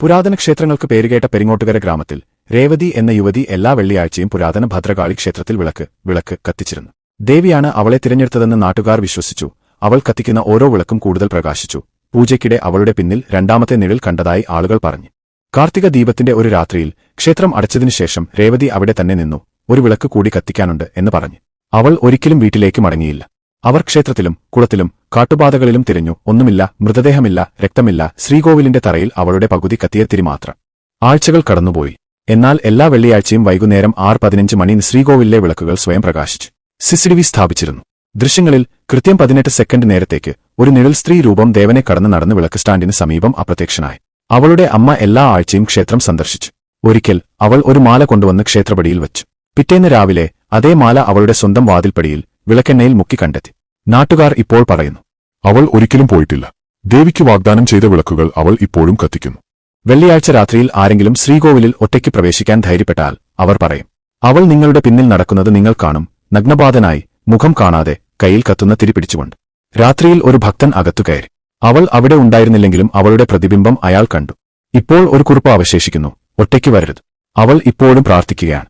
പുരാതന ക്ഷേത്രങ്ങൾക്ക് പേരുകേട്ട പെരിങ്ങോട്ടുകര ഗ്രാമത്തിൽ രേവതി എന്ന യുവതി എല്ലാ വെള്ളിയാഴ്ചയും പുരാതന ഭദ്രകാളി ക്ഷേത്രത്തിൽ വിളക്ക് വിളക്ക് കത്തിച്ചിരുന്നു. ദേവിയാണ് അവളെ തിരഞ്ഞെടുത്തതെന്ന് നാട്ടുകാർ വിശ്വസിച്ചു. അവൾ കത്തിക്കുന്ന ഓരോ വിളക്കും കൂടുതൽ പ്രകാശിച്ചു. പൂജയ്ക്കിടെ അവളുടെ പിന്നിൽ രണ്ടാമത്തെ നിഴൽ കണ്ടതായി ആളുകൾ പറഞ്ഞു. കാർത്തിക ദീപത്തിന്റെ ഒരു രാത്രിയിൽ ക്ഷേത്രം അടച്ചതിനുശേഷം രേവതി അവിടെ തന്നെ നിന്നു. ഒരു വിളക്ക് കൂടി കത്തിക്കാനുണ്ട് എന്ന് പറഞ്ഞു. അവൾ ഒരിക്കലും വീട്ടിലേക്ക് മടങ്ങിയില്ല. അവർ ക്ഷേത്രത്തിലും കുളത്തിലും കാട്ടുപാതകളിലും തിരഞ്ഞു. ഒന്നുമില്ല മൃതദേഹമില്ല രക്തമില്ല. ശ്രീകോവിലിന്റെ തറയിൽ അവളുടെ പകുതി കത്തിയ തിരി മാത്രം. ആഴ്ചകൾ കടന്നുപോയി. എന്നാൽ എല്ലാ വെള്ളിയാഴ്ചയും വൈകുന്നേരം ആറ് പതിനഞ്ച് മണി ശ്രീകോവിലിലെ വിളക്കുകൾ സ്വയം പ്രകാശിച്ചു. സിസിഡിവി സ്ഥാപിച്ചിരുന്നു. ദൃശ്യങ്ങളിൽ കൃത്യം പതിനെട്ട് സെക്കൻഡ് നേരത്തേക്ക് ഒരു നിഴൽ സ്ത്രീ രൂപം ദേവനെ കടന്നു നടന്ന് വിളക്ക് സ്റ്റാൻഡിന് സമീപം അപ്രത്യക്ഷനായി. അവളുടെ അമ്മ എല്ലാ ആഴ്ചയും ക്ഷേത്രം സന്ദർശിച്ചു. ഒരിക്കൽ അവൾ ഒരു മാല കൊണ്ടുവന്ന് ക്ഷേത്രപടിയിൽ വച്ചു. പിറ്റേന്ന് രാവിലെ അതേ മാല അവളുടെ സ്വന്തം വാതിൽപ്പടിയിൽ വിളക്കെണ്ണയിൽ മുക്കി കണ്ടെത്തി. നാട്ടുകാർ ഇപ്പോൾ പറയുന്നു അവൾ ഒരിക്കലും പോയിട്ടില്ല. ദേവിക്ക് വാഗ്ദാനം ചെയ്ത വിളക്കുകൾ അവൾ ഇപ്പോഴും കത്തിക്കുന്നു. വെള്ളിയാഴ്ച രാത്രിയിൽ ആരെങ്കിലും ശ്രീകോവിലിൽ ഒറ്റയ്ക്ക് പ്രവേശിക്കാൻ ധൈര്യപ്പെട്ടാൽ അവർ പറയും അവൾ നിങ്ങളുടെ പിന്നിൽ നടക്കുന്നത് നിങ്ങൾ കാണും. നഗ്നപാതനായി മുഖം കാണാതെ കയ്യിൽ കത്തുന്ന തിരിപിടിച്ചുകൊണ്ട് രാത്രിയിൽ ഒരു ഭക്തൻ അകത്തു കയറി. അവൾ അവിടെ ഉണ്ടായിരുന്നില്ലെങ്കിലും അവളുടെ പ്രതിബിംബം അയാൾ കണ്ടു. ഇപ്പോൾ ഒരു കുറിപ്പ് അവശേഷിക്കുന്നു ഒറ്റയ്ക്ക് വരരുത്. അവൾ ഇപ്പോഴും പ്രാർത്ഥിക്കുകയാണ്.